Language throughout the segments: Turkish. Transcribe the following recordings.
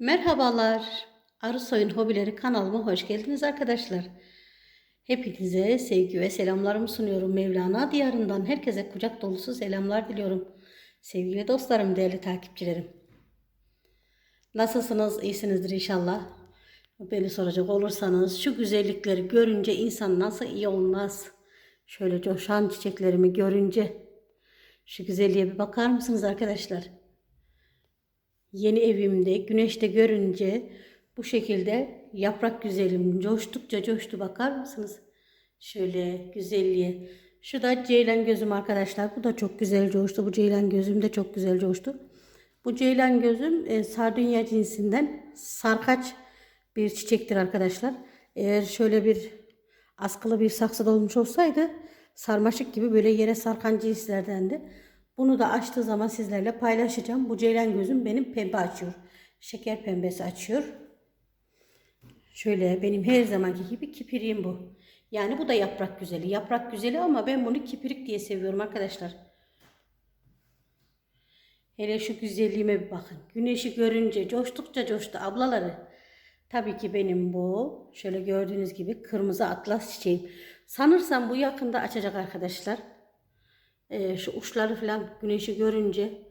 Merhabalar. Arı Soyun Hobileri kanalıma hoş geldiniz arkadaşlar. Hepinize sevgi ve selamlarımı sunuyorum. Mevlana diyarından herkese kucak dolusu selamlar diliyorum. Sevgili dostlarım, değerli takipçilerim. Nasılsınız? İyisinizdir inşallah. Beni soracak olursanız şu güzellikleri görünce insan nasıl iyi olmaz? Şöyle coşan çiçeklerimi görünce şu güzelliğe bir bakar mısınız arkadaşlar? Yeni evimde güneşte görünce bu şekilde yaprak güzelim coştukça coştu bakar mısınız? Şöyle güzelliğe. Şu da ceylan gözüm arkadaşlar. Bu da çok güzel coştu. Bu ceylan gözüm de çok güzel coştu. Bu ceylan gözüm e, sardunya cinsinden sarkaç bir çiçektir arkadaşlar. Eğer şöyle bir askılı bir saksıda olmuş olsaydı sarmaşık gibi böyle yere sarkan cinslerdendi. Bunu da açtığı zaman sizlerle paylaşacağım. Bu ceylan gözüm benim pembe açıyor. Şeker pembesi açıyor. Şöyle benim her zamanki gibi kipiriğim bu. Yani bu da yaprak güzeli. Yaprak güzeli ama ben bunu kipirik diye seviyorum arkadaşlar. Hele şu güzelliğime bir bakın. Güneşi görünce coştukça coştu ablaları. Tabii ki benim bu. Şöyle gördüğünüz gibi kırmızı atlas çiçeğim. Sanırsam bu yakında açacak arkadaşlar. Ee, şu uçları falan güneşi görünce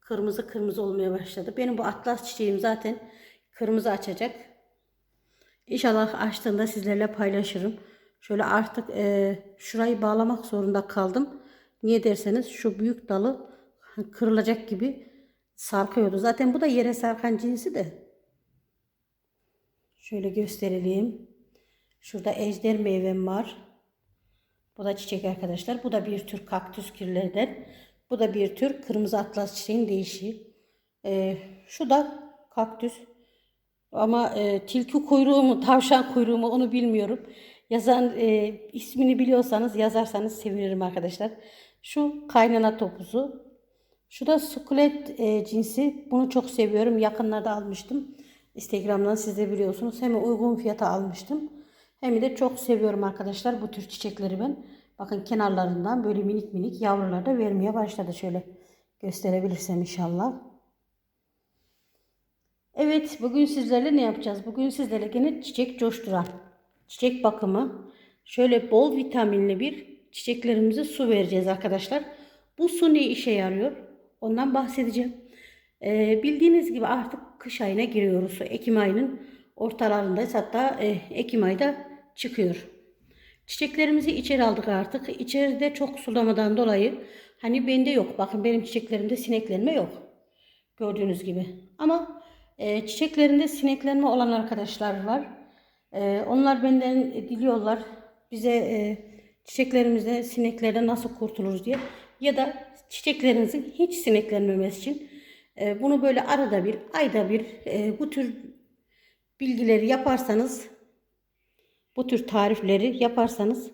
kırmızı kırmızı olmaya başladı. Benim bu atlas çiçeğim zaten kırmızı açacak. İnşallah açtığında sizlerle paylaşırım. Şöyle artık e, şurayı bağlamak zorunda kaldım. Niye derseniz şu büyük dalı kırılacak gibi sarkıyordu. Zaten bu da yere sarkan cinsi de. Şöyle gösterelim. Şurada ejder meyvem var. Bu da çiçek arkadaşlar. Bu da bir tür kaktüs kirlerden. Bu da bir tür kırmızı atlas çiçeğin değişiği. Ee, şu da kaktüs. Ama e, tilki kuyruğu mu, tavşan kuyruğu mu onu bilmiyorum. Yazan e, ismini biliyorsanız yazarsanız sevinirim arkadaşlar. Şu kaynana topuzu. Şu da sukulet e, cinsi. Bunu çok seviyorum. Yakınlarda almıştım. Instagram'dan siz de biliyorsunuz. Hem uygun fiyata almıştım. Hem de çok seviyorum arkadaşlar bu tür çiçekleri ben. Bakın kenarlarından böyle minik minik yavrular da vermeye başladı. Şöyle gösterebilirsem inşallah. Evet bugün sizlerle ne yapacağız? Bugün sizlerle yine çiçek coşturan, çiçek bakımı. Şöyle bol vitaminli bir çiçeklerimize su vereceğiz arkadaşlar. Bu su ne işe yarıyor? Ondan bahsedeceğim. Ee, bildiğiniz gibi artık kış ayına giriyoruz. Ekim ayının ortalarındayız. Hatta e, Ekim ayda çıkıyor. Çiçeklerimizi içeri aldık artık. İçeride çok sulamadan dolayı hani bende yok. Bakın benim çiçeklerimde sineklenme yok. Gördüğünüz gibi. Ama e, çiçeklerinde sineklenme olan arkadaşlar var. E, onlar benden diliyorlar. Bize e, çiçeklerimizde sineklerden nasıl kurtuluruz diye. Ya da çiçeklerinizin hiç sineklenmemesi için e, bunu böyle arada bir, ayda bir e, bu tür bilgileri yaparsanız bu tür tarifleri yaparsanız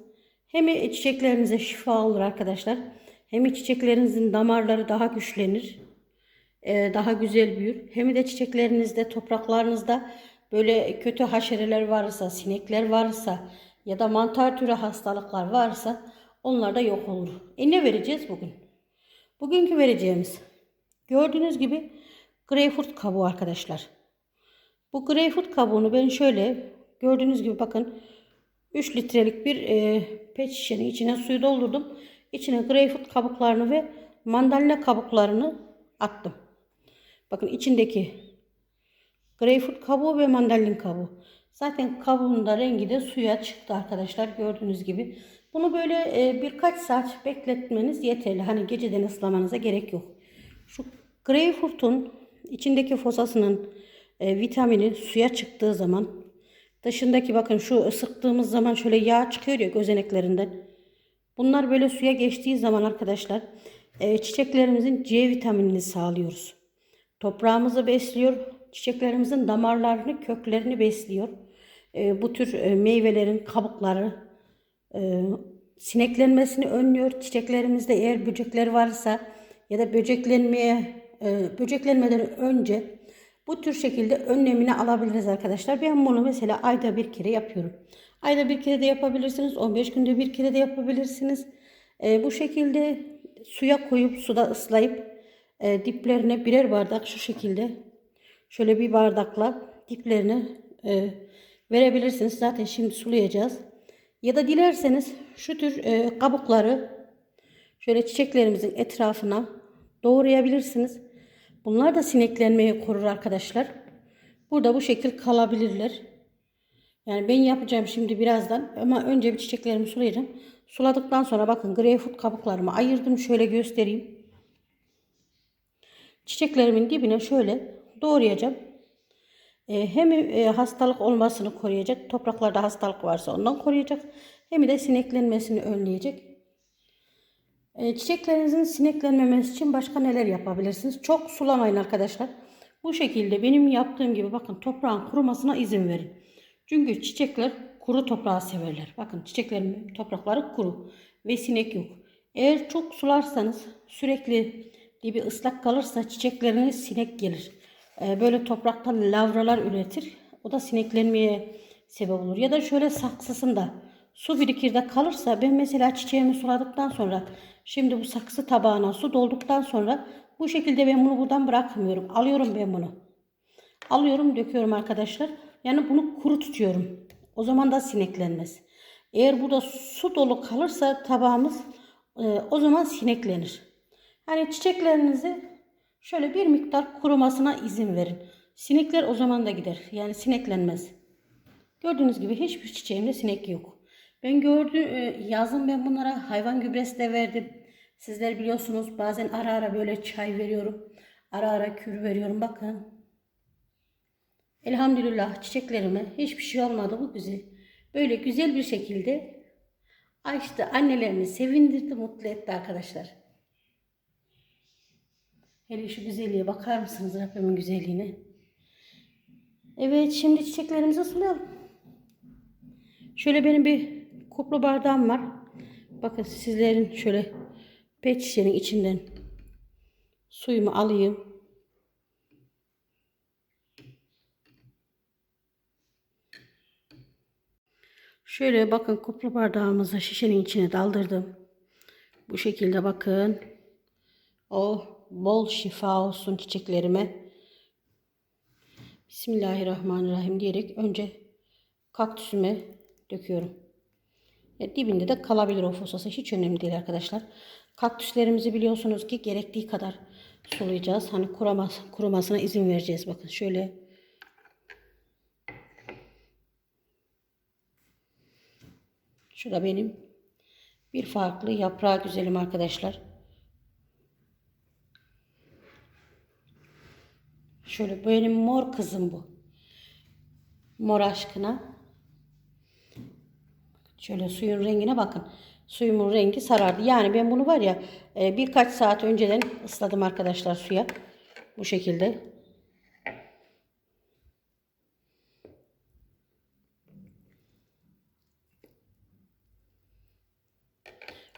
hem çiçeklerinize şifa olur arkadaşlar. Hem çiçeklerinizin damarları daha güçlenir. e, Daha güzel büyür. Hem de çiçeklerinizde, topraklarınızda böyle kötü haşereler varsa, sinekler varsa ya da mantar türü hastalıklar varsa onlar da yok olur. E ne vereceğiz bugün? Bugünkü vereceğimiz gördüğünüz gibi greyfurt kabuğu arkadaşlar. Bu greyfurt kabuğunu ben şöyle gördüğünüz gibi bakın 3 litrelik bir e, pet şişenin içine suyu doldurdum. İçine greyfurt kabuklarını ve mandalina kabuklarını attım. Bakın içindeki greyfurt kabuğu ve mandalina kabuğu. Zaten kabuğun da rengi de suya çıktı arkadaşlar gördüğünüz gibi. Bunu böyle e, birkaç saat bekletmeniz yeterli. Hani geceden ıslamanıza gerek yok. Şu greyfurtun içindeki fosasının e, vitamini suya çıktığı zaman dışındaki bakın şu ısıttığımız zaman şöyle yağ çıkıyor ya gözeneklerinden. Bunlar böyle suya geçtiği zaman arkadaşlar e, çiçeklerimizin C vitaminini sağlıyoruz. Toprağımızı besliyor. Çiçeklerimizin damarlarını, köklerini besliyor. E, bu tür e, meyvelerin kabukları e, sineklenmesini önlüyor. Çiçeklerimizde eğer böcekler varsa ya da böceklenmeye e, böceklenmeden önce bu tür şekilde önlemini alabiliriz arkadaşlar. Ben bunu mesela ayda bir kere yapıyorum. Ayda bir kere de yapabilirsiniz. 15 günde bir kere de yapabilirsiniz. E, bu şekilde suya koyup suda ıslayıp e, diplerine birer bardak şu şekilde şöyle bir bardakla diplerini e, verebilirsiniz. Zaten şimdi sulayacağız. Ya da dilerseniz şu tür e, kabukları şöyle çiçeklerimizin etrafına doğrayabilirsiniz. Bunlar da sineklenmeyi korur arkadaşlar. Burada bu şekil kalabilirler. Yani ben yapacağım şimdi birazdan ama önce bir çiçeklerimi sulayacağım. Suladıktan sonra bakın greyfurt kabuklarımı ayırdım. Şöyle göstereyim. Çiçeklerimin dibine şöyle doğrayacağım. Ee, hem e, hastalık olmasını koruyacak. Topraklarda hastalık varsa ondan koruyacak. Hem de sineklenmesini önleyecek. Ee, çiçeklerinizin sineklenmemesi için başka neler yapabilirsiniz? Çok sulamayın arkadaşlar. Bu şekilde benim yaptığım gibi bakın toprağın kurumasına izin verin. Çünkü çiçekler kuru toprağı severler. Bakın çiçeklerin toprakları kuru ve sinek yok. Eğer çok sularsanız sürekli dibi ıslak kalırsa çiçeklerine sinek gelir. Ee, böyle topraktan lavralar üretir. O da sineklenmeye sebep olur. Ya da şöyle saksısında su birikir de kalırsa ben mesela çiçeğimi suladıktan sonra şimdi bu saksı tabağına su dolduktan sonra bu şekilde ben bunu buradan bırakmıyorum. Alıyorum ben bunu. Alıyorum döküyorum arkadaşlar. Yani bunu kuru tutuyorum. O zaman da sineklenmez. Eğer burada su dolu kalırsa tabağımız e, o zaman sineklenir. Hani çiçeklerinizi şöyle bir miktar kurumasına izin verin. Sinekler o zaman da gider. Yani sineklenmez. Gördüğünüz gibi hiçbir çiçeğimde sinek yok. Ben gördüm e, yazın ben bunlara hayvan gübresi de verdim. Sizler biliyorsunuz bazen ara ara böyle çay veriyorum. Ara ara kür veriyorum. Bakın Elhamdülillah çiçeklerime hiçbir şey olmadı bu güzel. Böyle güzel bir şekilde açtı. Annelerini sevindirdi, mutlu etti arkadaşlar. Hele şu güzelliğe bakar mısınız Rabbimin güzelliğine? Evet şimdi çiçeklerimizi sulayalım. Şöyle benim bir kuplu bardağım var. Bakın sizlerin şöyle pet şişenin içinden suyumu alayım. Şöyle bakın kuplu bardağımızı şişenin içine daldırdım. Bu şekilde bakın. O bol şifa olsun çiçeklerime. Bismillahirrahmanirrahim diyerek önce kaktüsüme döküyorum. Ya dibinde de kalabilir o fosası. Hiç önemli değil arkadaşlar. Kaktüslerimizi biliyorsunuz ki gerektiği kadar sulayacağız. Hani kurumas, kurumasına izin vereceğiz. Bakın şöyle Şu da benim bir farklı yaprağı güzelim arkadaşlar. Şöyle benim mor kızım bu. Mor aşkına. Şöyle suyun rengine bakın. Suyumun rengi sarardı. Yani ben bunu var ya e, birkaç saat önceden ısladım arkadaşlar suya. Bu şekilde.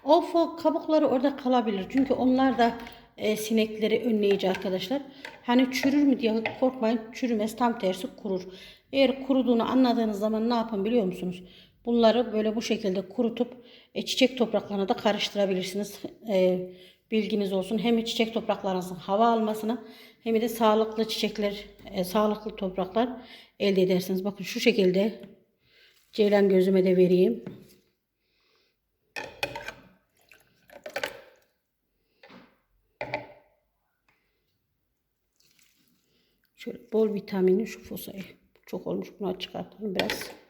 O kabukları orada kalabilir. Çünkü onlar da e, sinekleri önleyici arkadaşlar. Hani çürür mü diye korkmayın. Çürümez tam tersi kurur. Eğer kuruduğunu anladığınız zaman ne yapın biliyor musunuz? Bunları böyle bu şekilde kurutup e, çiçek topraklarına da karıştırabilirsiniz. E, bilginiz olsun. Hem çiçek topraklarınızın hava almasına hem de sağlıklı çiçekler, e, sağlıklı topraklar elde edersiniz. Bakın şu şekilde ceylan gözüme de vereyim. Şöyle bol vitamini şu fosayı. Çok olmuş bunu çıkartalım biraz.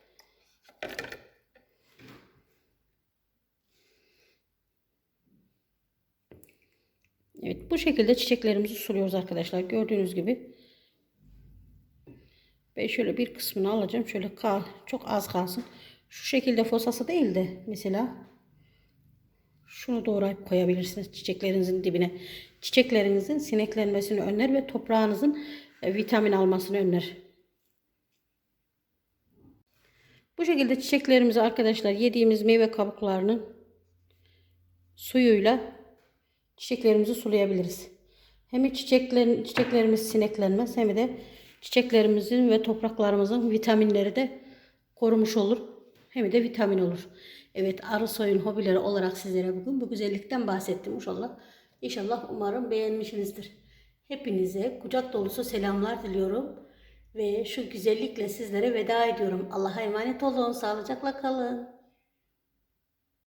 Evet bu şekilde çiçeklerimizi suluyoruz arkadaşlar. Gördüğünüz gibi. Ben şöyle bir kısmını alacağım. Şöyle kal, çok az kalsın. Şu şekilde fosası değil de mesela şunu doğrayıp koyabilirsiniz çiçeklerinizin dibine. Çiçeklerinizin sineklenmesini önler ve toprağınızın e, vitamin almasını önler. Bu şekilde çiçeklerimizi arkadaşlar yediğimiz meyve kabuklarının suyuyla çiçeklerimizi sulayabiliriz. Hem çiçeklerin, çiçeklerimiz sineklenmez hem de çiçeklerimizin ve topraklarımızın vitaminleri de korumuş olur. Hem de vitamin olur. Evet arı soyun hobileri olarak sizlere bugün bu güzellikten bahsettim inşallah. İnşallah umarım beğenmişsinizdir. Hepinize kucak dolusu selamlar diliyorum. Ve şu güzellikle sizlere veda ediyorum. Allah'a emanet olun. Sağlıcakla kalın.